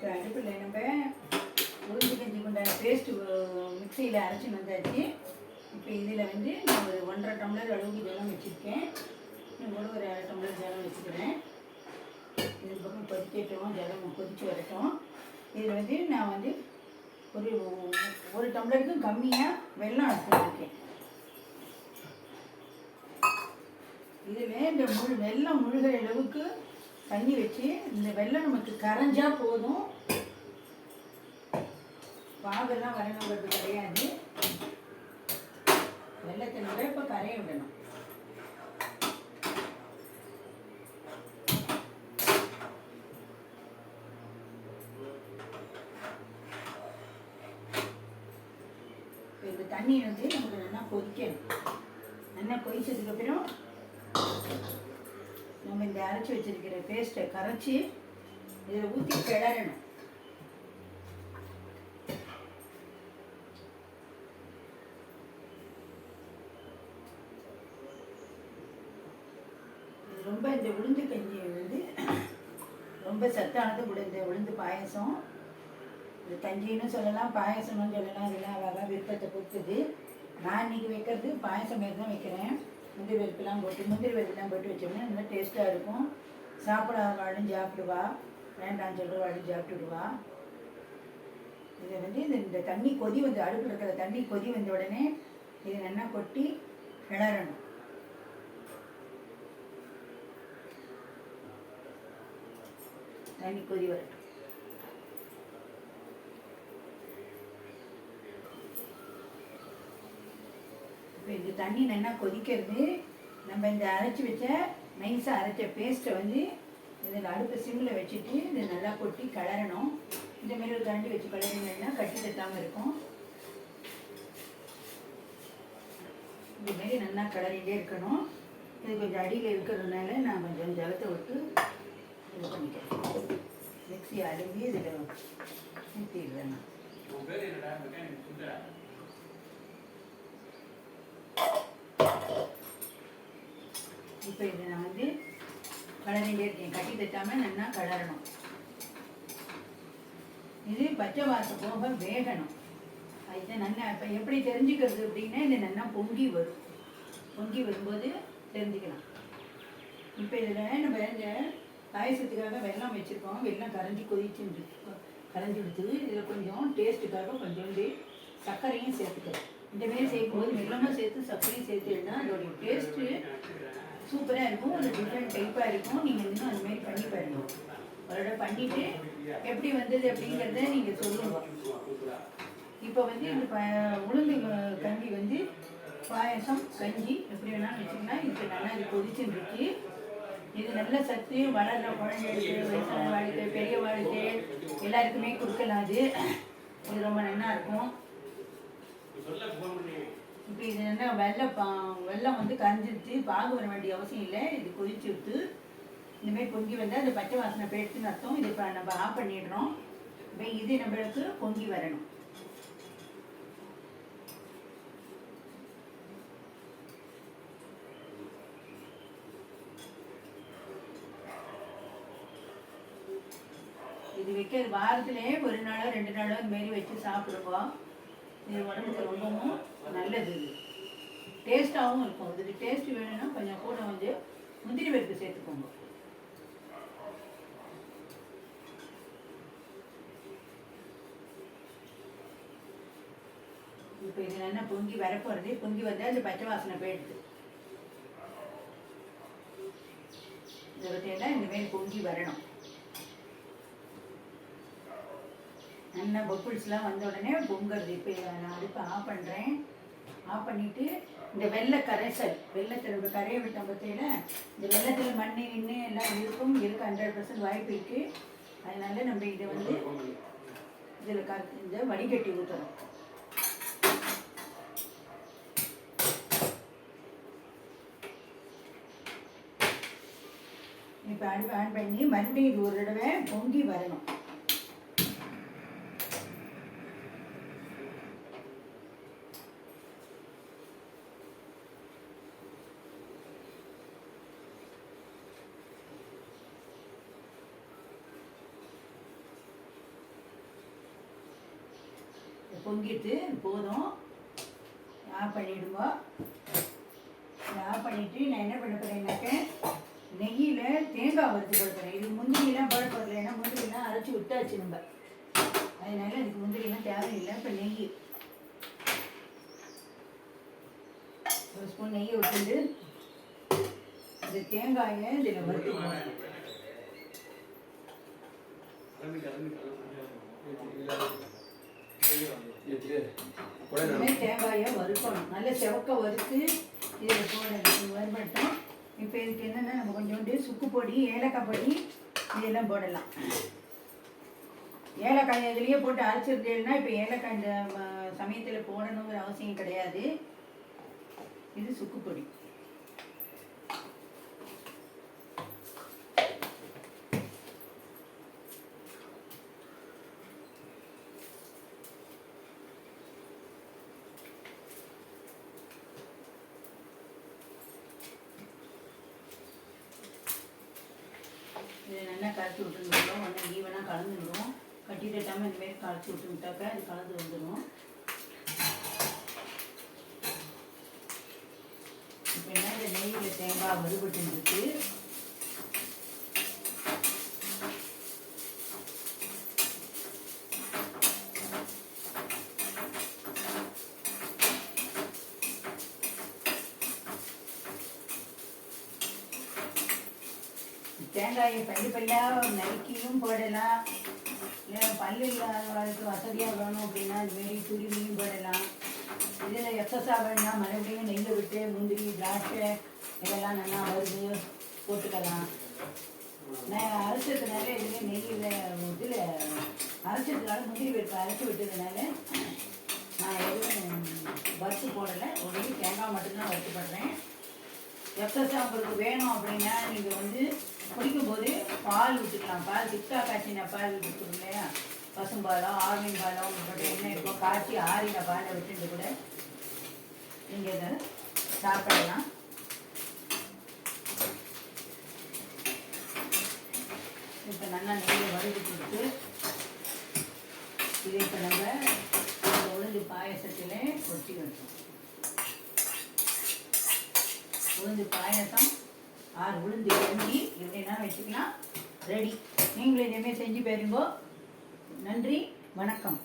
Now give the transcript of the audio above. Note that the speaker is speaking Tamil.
இப்போ அடுப்பில் நம்ம உளுந்து கஞ்சி கொண்டாட பேஸ்ட்டு மிக்சியில் அரைச்சி வந்தாச்சு இப்போ இதில் வந்து நான் ஒரு ஒன்றரை டம்ளர் அளவுக்கு ஜலம் வச்சுருக்கேன். இன்னும் கூட ஒரு அரை டம்ளர் ஜலம் வச்சுக்கிறேன். இது பக்கம் கொதிக்கட்டும் ஜலம் கொதிச்சு வரட்டும். இதில் வந்து நான் வந்து ஒரு ஒரு டம்ளருக்கும் கம்மியாக வெள்ளம் எடுத்துருக்கேன் இதில் இந்த முழு வெள்ளம் முழுகிற அளவுக்கு தண்ணி வச்சு இந்த வெள்ளம் நமக்கு கரைஞ்சால் போதும். பாகெல்லாம் வரணுங்கிறது கிடையாது. வெள்ளத்தை நம்ம இப்போ கரைய விடணும். இந்த தண்ணி வந்து நமக்கு நல்லா கொதிக்கணும். நல்லா கொதிச்சதுக்கு அப்புறம் நம்ம இந்த அரைச்சி வச்சிருக்கிற பேஸ்ட்டை கரைச்சி இதில் ஊற்றி கிளறணும் இது ரொம்ப இந்த உளுந்து கஞ்சி வந்து ரொம்ப சத்தானது உளுந்து உளுந்து பாயசம். இது கஞ்சின்னு சொல்லலாம் பாயசம்னு சொல்லலாம் இதெல்லாம் அழகாக விருப்பத்தை பொறுத்தது. நான் இன்னைக்கு வைக்கிறது பாயசம் மாரி தான் வைக்கிறேன். முந்திரி வெறுப்புலாம் போட்டு முந்திரி வெறுப்புலாம் போட்டு வச்சோம்னா நல்லா டேஸ்ட்டாக இருக்கும். சாப்பிட வாழும் சாப்பிடுவா. வேண்டாம் சொல்கிற வாழும் சாப்பிட்டுடுவா. இதை வந்து இந்த இந்த தண்ணி கொதி வந்து அடுப்பில் இருக்கிற தண்ணி கொதி வந்த உடனே இதை நல்லா கொட்டி கிளறணும். தண்ணி கொதி வரட்டும் இப்போ இந்த தண்ணி நல்லா கொதிக்கிறது? நம்ம இந்த அரைச்சி வச்ச நைஸாக அரைச்ச பேஸ்ட்டை வந்து இதில் அடுப்பு சிம்மில் வச்சுட்டு இதை நல்லா கொட்டி கிளறணும். இந்த மாதிரி ஒரு கரண்டி வச்சு கிளறினீங்கன்னா கட்டி தட்டாமல் இருக்கும். இந்த நல்லா கிளறிட்டே இருக்கணும். இது கொஞ்சம் அடியில் இருக்கிறதுனால நான் கொஞ்சம் ஜலத்தை விட்டு இது பண்ணிக்கிறேன் மிக்ஸி அழுவி இதில் ஊற்றிடுறேன் நான் இப்போ இதை நான் வந்து கலரிண்டே இருக்கேன் கட்டி தட்டாமல் நல்லா கலரணும் இது பச்சை வாசம் போக வேகணும் இதை நல்லா இப்போ எப்படி தெரிஞ்சுக்கிறது அப்படின்னா இது நல்லா பொங்கி வரும் பொங்கி வரும்போது தெரிஞ்சுக்கலாம் இப்போ இதில் நம்ம இந்த பாயசத்துக்காக வெள்ளம் வச்சுருக்கோம். வெள்ளம் கரைஞ்சி கொதிச்சுட்டு கரைஞ்சி கொடுத்து இதில் கொஞ்சம் டேஸ்ட்டுக்காக கொஞ்சோண்டு சர்க்கரையும் சேர்த்துக்கிறோம். இந்த மாதிரி சேர்க்கும்போது வெல்லமும் சேர்த்து சர்க்கரையும் சேர்த்துன்னா அதோடைய டேஸ்ட்டு சூப்பராக இருக்கும். ஒரு டிஃப்ரெண்ட் டைப்பாக இருக்கும். நீங்கள் இன்னும் அந்த மாதிரி பண்ணி பாருங்க. அதோட பண்ணிவிட்டு எப்படி வந்தது அப்படிங்கிறத நீங்கள் சொல்லுங்க. இப்போ வந்து இந்த ப உளுந்து கஞ்சி வந்து பாயசம் கஞ்சி எப்படி வேணாலும் வச்சிங்கன்னா இது நல்லா இது கொதிச்சுட்டு இருக்கு. இது நல்ல சத்து வளர்ற குழந்தைகளுக்கு வயசான வாழ்க்கை பெரிய வாழ்க்கை எல்லாருக்குமே கொடுக்கலாம் அது. இது ரொம்ப நல்லா இருக்கும். இப்போ இது என்ன வெள்ளம் பா வெள்ளம் வந்து கரைஞ்சிருச்சு. பாகு வர வேண்டிய அவசியம் இல்லை. இது கொதிச்சு விட்டு இந்தமாரி பொங்கி வந்தால் அந்த பச்சை வாசனை போயிடுச்சுன்னு அர்த்தம். இது இப்போ நம்ம ஆஃப் பண்ணிடுறோம். இப்போ இது நம்மளுக்கு பொங்கி வரணும். இது வைக்க வாரத்திலே ஒரு நாளோ ரெண்டு நாளோ மாரி வச்சு சாப்பிடுவோம் இது உடம்புக்கு ரொம்பவும் நல்லது. இது டேஸ்ட்டாகவும் இருக்கும். இதுக்கு டேஸ்ட் வேணும்னா கொஞ்சம் கூட வந்து முந்திரி பருப்பு சேர்த்துக்கோங்க. இப்போ இது நல்லா பொங்கி வரப்போகிறது பொங்கி வந்தால் அந்த பச்சை வாசனை போயிடுது. இதை பற்றியெல்லாம் என்ன இந்தமாரி பொங்கி வரணும். நல்லா பப்புள்ஸ்லாம் வந்த உடனே பொங்குறது இப்போ நான் அடுப்பை ஆஃப் பண்ணுறேன் ஆஃப் பண்ணிவிட்டு இந்த வெள்ளை கரைசல் வெள்ளத்தில் கரையை கரைய விட்டோம் பற்றியில இந்த வெள்ளத்தில் மண் நின்று எல்லாம் இருக்கும். இருக்கு ஹண்ட்ரட் பர்சன்ட் வாய்ப்பு இருக்குது அதனால நம்ம இதை வந்து இதில் க இந்த வடிகட்டி ஊற்றுறோம் இப்போ ஆன் பண்ணி மறுபடியும் இது ஒரு தடவை பொங்கி வரணும். பொங்கிட்டு போதும். ஆஃப் பண்ணிவிடுங்க இதை ஆஃப் பண்ணிவிட்டு நான் என்ன பண்ண போகிறேன்னாக்க நெய்யில் தேங்காய் வறுத்து கொடுக்குறேன் இது முந்திரிலாம் போட போகிறல ஏன்னா முந்திரிலாம் அரைச்சி விட்டாச்சு நம்ம. அதனால இதுக்கு முந்திரிலாம் தேவையில்லை. இப்போ நெய். ஒரு ஸ்பூன் நெய்யை விட்டுட்டு இந்த தேங்காயை இதில் வறுத்துக்குவோம் கிளம்பி கிளம்பி இனிமே தேங்காயை வறுக்கணும். நல்ல செவக்க வறுத்து இதில் போடணும் வறுபட்டோம். இப்போ இதுக்கு என்னென்னா நம்ம கொஞ்சோண்டு சுக்கு பொடி ஏலக்காய் பொடி இதெல்லாம் போடலாம். ஏலக்காய் இதுலேயே போட்டு அரைச்சிருந்தேன்னா இப்போ ஏலக்காய் இந்த சமயத்தில் போடணுங்கிற அவசியம் கிடையாது. இது சுக்கு பொடி. நல்லா கரைச்சி விட்டுருந்தோம் ஒன்று ஈவனாக கலந்துடும் கட்டி தட்டாமல் இந்த மாதிரி கரைச்சி விட்டுட்டாக்கா அது கலந்து வந்துடும் இப்போ என்ன இந்த நெய்யில் தேங்காய் வறுபட்டு இருக்கு தேங்காயை பள்ளி பல்லாக நறுக்கியும் போடலாம். இல்லை பல்லு இல்லாதவர்களுக்கு வசதியாக வேணும் அப்படின்னா இதுமாரி துருவியும் போடலாம். இதில் எக்ஸஸாக வேணும்னா மறுபடியும் நெல் விட்டு முந்திரி திராட்சை இதெல்லாம் நல்லா வருது போட்டுக்கலாம். நான் அரைச்சதுனால இதில் நெய்யில் இதில் அரைச்சதுனால முந்திரி வெட்டு அரைச்சி விட்டதுனால நான் எதுவும் வறுத்து போடலை. ஒரே தேங்காய் மட்டும்தான் வறுத்து போடுறேன். எக்ஸஸாக உங்களுக்கு வேணும் அப்படின்னா நீங்கள் வந்து குடிக்கும்போது பால் விட்டுக்கலாம் பால் திக்காக காய்ச்சின பால் விட்டுருக்கோம் இல்லையா பசும்பாலோ ஆவின் பாலோ உங்களோட என்ன இப்போ காய்ச்சி ஆறின பாலை விட்டுட்டு கூட நீங்கள் இதை சாப்பிடலாம். இப்போ நல்லா நெய் வறுத்து கொடுத்து இதை இப்போ நம்ம உளுந்து பாயசத்தில் கொட்டி வைப்போம். உளுந்து பாயசம் ஆறு உளுந்து கஞ்சி எப்படின்னா வச்சுக்கலாம்? ரெடி. நீங்களும் இதேமாரி செஞ்சு பாருங்கோ. நன்றி வணக்கம்.